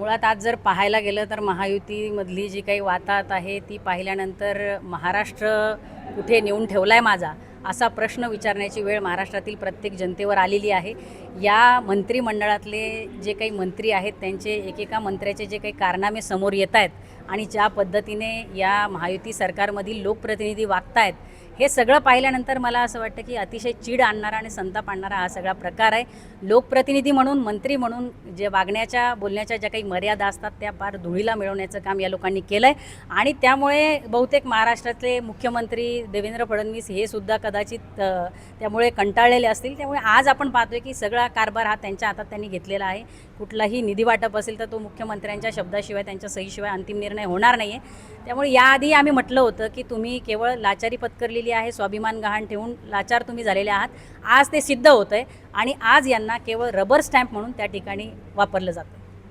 मुळात आज जर पाहायला गेलं तर महायुतीमधली जी काही वाताहत आहे ती पाहिल्यानंतर महाराष्ट्र कुठे नेऊन ठेवला आहे माझा असा प्रश्न विचारण्याची वेळ महाराष्ट्रातील प्रत्येक जनतेवर आलेली आहे. या मंत्रिमंडळातले जे काही मंत्री आहेत त्यांचे एकेका मंत्र्याचे जे काही कारनामे समोर येत आहेत आणि ज्या पद्धतीने या महायुती सरकारमधील लोकप्रतिनिधी वागत आहेत हे सगळं पाहिल्यानंतर मला असं वाटतं की अतिशय चीड आणणारा आणि संताप आणणारा हा सगळा प्रकार आहे. लोकप्रतिनिधी म्हणून मंत्री म्हणून जे वागण्याच्या बोलण्याच्या ज्या काही मर्यादा असतात त्या फार धुळीला मिळवण्याचं काम या लोकांनी केलं आहे आणि त्यामुळे बहुतेक महाराष्ट्रातले मुख्यमंत्री देवेंद्र फडणवीस हे सुद्धा कदाचित त्यामुळे कंटाळलेले असतील. त्यामुळे आज आपण पाहतोय की सगळं सगळा कारभार हा त्यांच्या हातात त्यांनी घेतलेला आहे. कुठलाही निधी वाटप असेल तर तो मुख्यमंत्र्यांच्या शब्दाशिवाय त्यांच्या सहीशिवाय अंतिम निर्णय होणार नाही आहे त्यामुळे याआधी आम्ही म्हटलं होतं की तुम्ही केवळ लाचारी पत्करलेली आहे स्वाभिमान गहाण ठेवून लाचार तुम्ही झालेले आहात. आज ते सिद्ध होतं आहे आणि आज यांना केवळ रबर स्टॅम्प म्हणून त्या ठिकाणी वापरलं जातं